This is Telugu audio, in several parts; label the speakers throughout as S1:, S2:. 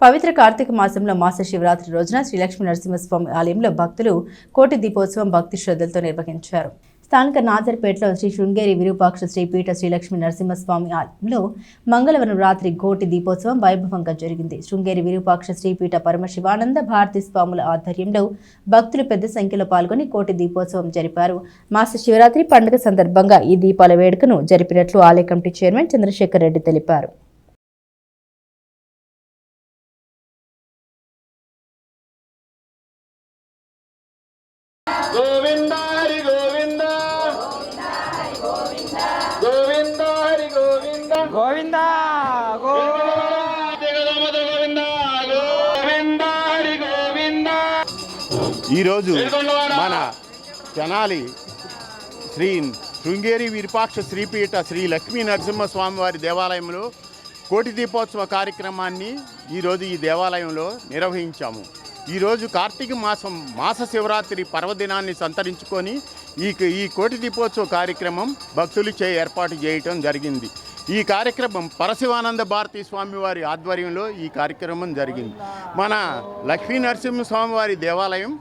S1: పవిత్ర కార్తీక మాసంలో మాస శివరాత్రి రోజున శ్రీ లక్ష్మీ నరసింహస్వామి ఆలయంలో భక్తులు కోటి దీపోత్సవం భక్తి శ్రద్ధలతో నిర్వహించారు. స్థానిక నాజర్పేటలో శ్రీ శృంగేరి విరూపాక్ష శ్రీపీఠ శ్రీలక్ష్మి నరసింహస్వామి ఆలయంలో మంగళవారం రాత్రి కోటి దీపోత్సవం వైభవంగా జరిగింది. శృంగేరి విరూపాక్ష శ్రీపీఠ పరమశివానంద భారతి స్వాముల ఆధ్వర్యంలో భక్తులు పెద్ద సంఖ్యలో పాల్గొని కోటి దీపోత్సవం జరిపారు. మాస శివరాత్రి పండుగ సందర్భంగా ఈ దీపాల వేడుకను జరిపినట్లు ఆలయ కమిటీ చైర్మన్ చంద్రశేఖర్ రెడ్డి తెలిపారు.
S2: గోవింద గోవింద
S3: గో.
S2: జగదమద గోవింద గోవింద హరి గోవింద
S4: ఈరోజు. మన తెనాలి శ్రీ శృంగేరి విరూపాక్ష శ్రీపీఠ శ్రీ లక్ష్మీ నరసింహస్వామి వారి దేవాలయంలో కోటి దీపోత్సవ కార్యక్రమాన్ని ఈరోజు ఈ దేవాలయంలో నిర్వహించాము. ఈరోజు కార్తీక మాసం మాస శివరాత్రి పర్వదినాన్ని సంతరించుకొని ఈ ఈ కోటి దీపోత్సవ కార్యక్రమం భక్తులచే ఏర్పాటు చేయటం జరిగింది. ఈ కార్యక్రమం పరశివానంద భారతీ స్వామివారి ఆధ్వర్యంలో ఈ కార్యక్రమం జరిగింది. మన లక్ష్మీ నరసింహస్వామివారి దేవాలయం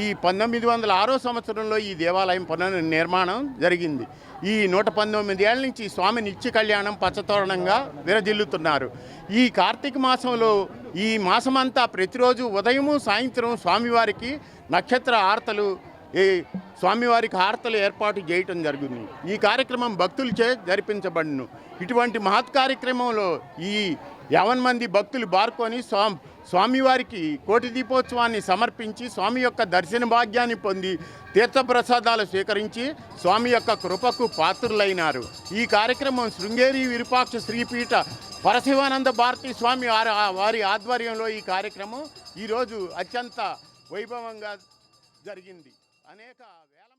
S4: ఈ పంతొమ్మిది వందల ఆరో సంవత్సరంలో ఈ దేవాలయం పునర్ నిర్మాణం జరిగింది. ఈ నూట పంతొమ్మిది ఏళ్ళ నుంచి స్వామి నిత్య కళ్యాణం పచ్చతోరణంగా విరజిల్లుతున్నారు. ఈ కార్తీక మాసంలో ఈ మాసమంతా ప్రతిరోజు ఉదయము సాయంత్రం స్వామివారికి నక్షత్ర ఆర్తలు స్వామివారికి హారతలు ఏర్పాటు చేయటం జరుగుతుంది ఈ కార్యక్రమం భక్తులచే జరిపించబడును. ఇటువంటి మహత్ కార్యక్రమంలో ఈ యావన్ మంది భక్తులు బార్కొని స్వామి స్వామివారికి కోటి దీపోత్సవాన్ని సమర్పించి స్వామి యొక్క దర్శన భాగ్యాన్ని పొంది తీర్థప్రసాదాలు స్వీకరించి స్వామి యొక్క కృపకు పాత్రులైనారు. ఈ కార్యక్రమం శృంగేరి విరుపాక్ష శ్రీపీఠ పరశివానంద భారతి స్వామి వారి వారి ఆధ్వర్యంలో ఈ కార్యక్రమం ఈరోజు అత్యంత వైభవంగా జరిగింది. అనేక వేల